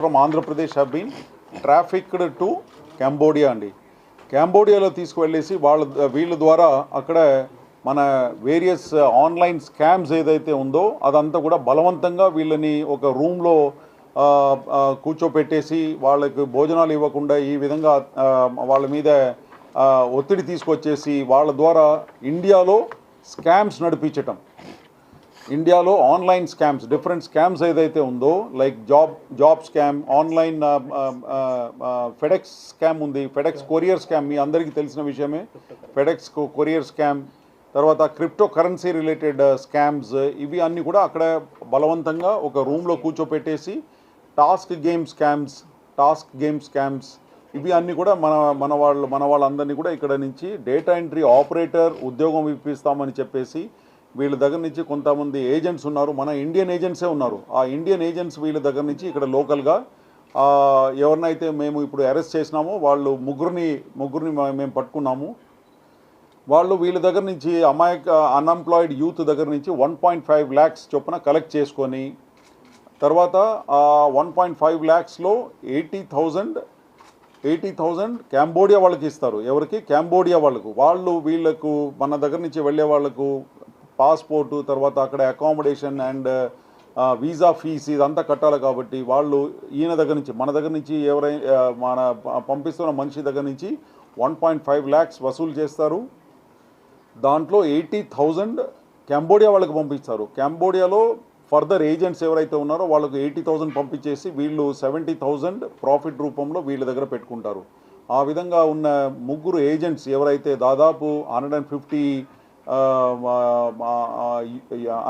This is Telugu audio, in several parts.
From Andhra Pradesh have been trafficked to Cambodia అండి. కంబోడియాలో తీసుకువెళ్ళేసి వాళ్ళ వీళ్ళ ద్వారా అక్కడ మన వేరియస్ ఆన్లైన్ స్కామ్స్ ఏదైతే ఉందో అదంతా కూడా బలవంతంగా వీళ్ళని ఒక రూమ్లో కూర్చోపెట్టేసి వాళ్ళకి భోజనాలు ఇవ్వకుండా ఈ విధంగా వాళ్ళ మీద ఒత్తిడి తీసుకొచ్చేసి వాళ్ళ ద్వారా ఇండియాలో స్కామ్స్ నడిపించటం. ఇండియాలో ఆన్లైన్ స్కామ్స్ డిఫరెంట్ స్కామ్స్ ఏదైతే ఉందో like job job scam online FedEx scam ఉంది. ఫెడెక్స్ కొరియర్ స్కామ్ మీ అందరికీ తెలిసిన విషయమే. ఫెడెక్స్ కొరియర్ స్కామ్ తర్వాత క్రిప్టో కరెన్సీ రిలేటెడ్ స్కామ్స్ ఇవి అన్నీ కూడా అక్కడ బలవంతంగా ఒక రూమ్లో కూర్చోపెట్టేసి task game scams task game scams ఇవి అన్నీ కూడా మన మన వాళ్ళు మన వాళ్ళందరినీ కూడా ఇక్కడ నుంచి డేటా ఎంట్రీ ఆపరేటర్ ఉద్యోగం ఇప్పిస్తామని చెప్పేసి వీళ్ళ దగ్గర నుంచి కొంతమంది ఏజెంట్స్ ఉన్నారు. మన ఇండియన్ ఏజెంట్సే ఉన్నారు. ఆ ఇండియన్ ఏజెంట్స్ వీళ్ళ దగ్గర నుంచి ఇక్కడ లోకల్గా ఎవరినైతే మేము ఇప్పుడు అరెస్ట్ చేసినామో వాళ్ళు ముగ్గురిని ముగ్గురిని మేము పట్టుకున్నాము. వాళ్ళు వీళ్ళ దగ్గర నుంచి అమాయక అన్ఎంప్లాయిడ్ యూత్ దగ్గర నుంచి వన్ పాయింట్ ఫైవ్ ల్యాక్స్ చొప్పున కలెక్ట్ చేసుకొని తర్వాత ఆ one point five ల్యాక్స్లో eighty thousand eighty thousand Cambodia వాళ్ళకి ఇస్తారు. ఎవరికి? క్యాంబోడియా వాళ్ళకు. వాళ్ళు వీళ్ళకు మన దగ్గర నుంచి వెళ్ళే వాళ్ళకు పాస్పోర్టు తర్వాత అక్కడ అకామిడేషన్ అండ్ వీసా ఫీజు ఇదంతా కట్టాలి కాబట్టి వాళ్ళు ఈయన దగ్గర నుంచి మన దగ్గర నుంచి ఎవరైనా మన పంపిస్తున్న మనిషి దగ్గర నుంచి వన్ పాయింట్ ఫైవ్ ల్యాక్స్ వసూలు చేస్తారు. దాంట్లో ఎయిటీ థౌజండ్ కంబోడియా వాళ్ళకి పంపిస్తారు. కంబోడియాలో ఫర్దర్ ఏజెంట్స్ ఎవరైతే ఉన్నారో వాళ్ళకు ఎయిటీ థౌజండ్ పంపించేసి వీళ్ళు సెవెంటీ థౌజండ్ ప్రాఫిట్ రూపంలో వీళ్ళ దగ్గర పెట్టుకుంటారు. ఆ విధంగా ఉన్న ముగ్గురు ఏజెంట్స్ ఎవరైతే దాదాపు హండ్రెడ్ అండ్ ఫిఫ్టీ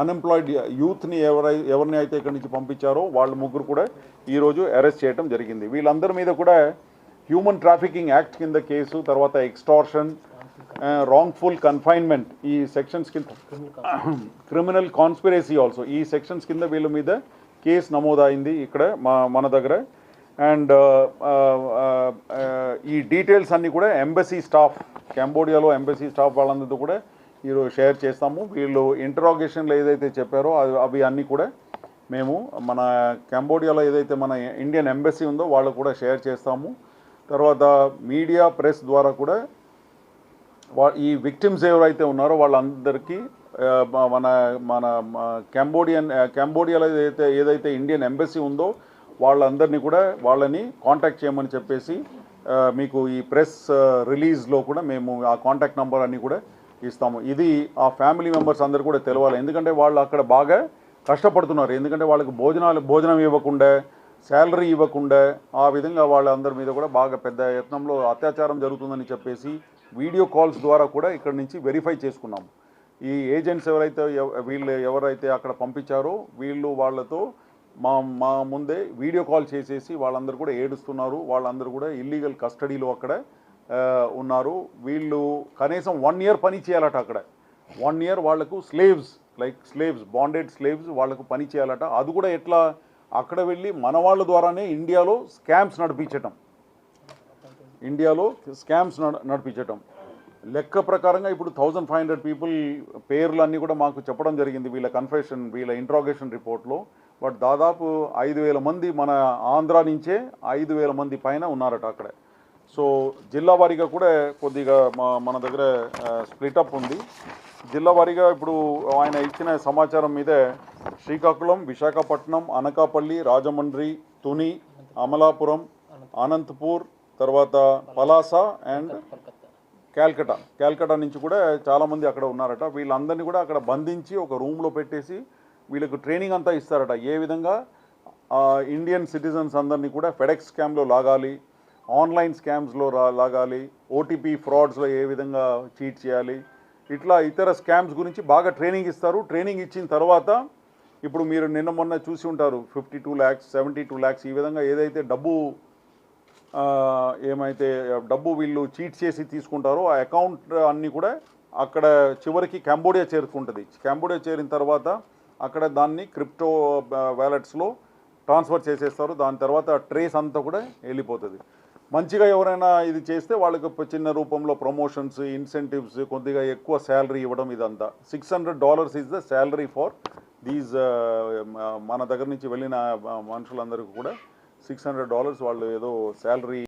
అన్ఎంప్లాయిడ్ యూత్ని ఎవరై ఎవరిని అయితే ఇక్కడి నుంచి పంపించారో వాళ్ళ ముగ్గురు కూడా ఈరోజు అరెస్ట్ చేయడం జరిగింది. వీళ్ళందరి మీద కూడా హ్యూమన్ ట్రాఫికింగ్ యాక్ట్ కింద కేసు తర్వాత ఎక్స్టార్షన్ రాంగ్ఫుల్ కన్ఫైన్మెంట్ ఈ సెక్షన్స్ కింద క్రిమినల్ కాన్స్పిరసీ ఆల్సో ఈ సెక్షన్స్ కింద వీళ్ళ మీద కేసు నమోదైంది ఇక్కడ మా మన దగ్గర. అండ్ ఈ డీటెయిల్స్ అన్నీ కూడా ఎంబసీ స్టాఫ్ కంబోడియాలో ఎంబసీ స్టాఫ్ వాళ్ళందరితో కూడా ఈరోజు షేర్ చేస్తాము. వీళ్ళు ఇంటరాగేషన్లో ఏదైతే చెప్పారో అవి అవి అన్నీ కూడా మేము మన కంబోడియాలో ఏదైతే మన ఇండియన్ ఎంబసీ ఉందో వాళ్ళు కూడా షేర్ చేస్తాము. తర్వాత మీడియా ప్రెస్ ద్వారా కూడా వా ఈ విక్టిమ్స్ ఎవరైతే ఉన్నారో వాళ్ళందరికీ మన మన కంబోడియన్ కంబోడియాలో ఏదైతే ఏదైతే ఇండియన్ ఎంబసీ ఉందో వాళ్ళందరినీ కూడా వాళ్ళని కాంటాక్ట్ చేయమని చెప్పేసి మీకు ఈ ప్రెస్ రిలీజ్లో కూడా మేము ఆ కాంటాక్ట్ నెంబర్ అన్నీ కూడా ఇస్తాము. ఇది ఆ ఫ్యామిలీ మెంబర్స్ అందరు కూడా తెలవాలి. ఎందుకంటే వాళ్ళు అక్కడ బాగా కష్టపడుతున్నారు. ఎందుకంటే వాళ్ళకి భోజనాలు భోజనం ఇవ్వకుండా శాలరీ ఇవ్వకుండా ఆ విధంగా వాళ్ళందరి మీద కూడా బాగా పెద్ద యత్నంలో అత్యాచారం జరుగుతుందని చెప్పేసి వీడియో కాల్స్ ద్వారా కూడా ఇక్కడ నుంచి వెరిఫై చేసుకున్నాం ఈ ఏజెంట్స్ ఎవరైతే వీళ్ళు ఎవరైతే అక్కడ పంపించారో వీళ్ళు వాళ్ళతో మా మా ముందే వీడియో కాల్ చేసేసి వాళ్ళందరూ కూడా ఏడుస్తున్నారు. వాళ్ళందరూ కూడా ఇల్లీగల్ కస్టడీలో అక్కడ ఉన్నారు. వీళ్ళు కనీసం వన్ ఇయర్ పని చేయాలట అక్కడ. వన్ ఇయర్ వాళ్ళకు slaves like slaves bonded slaves వాళ్ళకు పని చేయాలట. అది కూడా ఎట్లా? అక్కడ వెళ్ళి మన వాళ్ళ ద్వారానే ఇండియాలో స్కామ్స్ నడిపించటం. ఇండియాలో స్కామ్స్ నడిపించటం. లెక్క ప్రకారంగా ఇప్పుడు థౌజండ్ ఫైవ్ హండ్రెడ్ పీపుల్ పేర్లు అన్నీ కూడా మాకు చెప్పడం జరిగింది వీళ్ళ కన్ఫెషన్ వీళ్ళ ఇంట్రాగేషన్ రిపోర్ట్లో బట్ దాదాపు ఐదు వేల మంది మన ఆంధ్ర నుంచే ఐదు వేల మంది పైన ఉన్నారట అక్కడ. సో జిల్లా వారీగా కూడా కొద్దిగా మా మన దగ్గర స్ప్లిటప్ ఉంది. జిల్లా వారీగా ఇప్పుడు ఆయన ఇచ్చిన సమాచారం మీదే శ్రీకాకుళం విశాఖపట్నం అనకాపల్లి రాజమండ్రి తుని అమలాపురం అనంతపూర్ తర్వాత పలాస అండ్ క్యాల్కటా. క్యాల్కటా నుంచి కూడా చాలామంది అక్కడ ఉన్నారట. వీళ్ళందరినీ కూడా అక్కడ బంధించి ఒక రూమ్లో పెట్టేసి వీళ్ళకు ట్రైనింగ్ అంతా ఇస్తారట. ఏ విధంగా ఇండియన్ సిటిజన్స్ అందరినీ కూడా ఫెడెక్స్ స్కామ్లో లాగాలి ఆన్లైన్ స్కామ్స్లో రా లాగాలి ఓటీపీ ఫ్రాడ్స్లో ఏ విధంగా చీట్ చేయాలి ఇట్లా ఇతర స్కామ్స్ గురించి బాగా ట్రైనింగ్ ఇస్తారు. ట్రైనింగ్ ఇచ్చిన తర్వాత ఇప్పుడు మీరు నిన్న మొన్న చూసి ఉంటారు fifty two lakhs seventy two lakhs ఈ విధంగా ఏదైతే డబ్బు ఏమైతే డబ్బు వీళ్ళు చీట్ చేసి తీసుకుంటారో ఆ అకౌంట్ అన్నీ కూడా అక్కడ చివరికి కాంబోడియా చేరుకుంటుంది కాంబోడియా చేరిన తర్వాత అక్కడ దాన్ని క్రిప్టో వ్యాలెట్స్లో ట్రాన్స్ఫర్ చేసేస్తారు. దాని తర్వాత ట్రేస్ అంతా కూడా వెళ్ళిపోతుంది. మంచిగా ఎవరైనా ఇది చేస్తే వాళ్ళకి చిన్న రూపంలో ప్రమోషన్స్ ఇన్సెంటివ్స్ కొద్దిగా ఎక్కువ శాలరీ ఇవ్వడం ఇదంతా. Six hundred dollars is the salary for these మన దగ్గర నుంచి వెళ్ళిన మనుషులందరికీ కూడా సిక్స్ హండ్రెడ్ డాలర్స్ వాళ్ళు ఏదో శాలరీ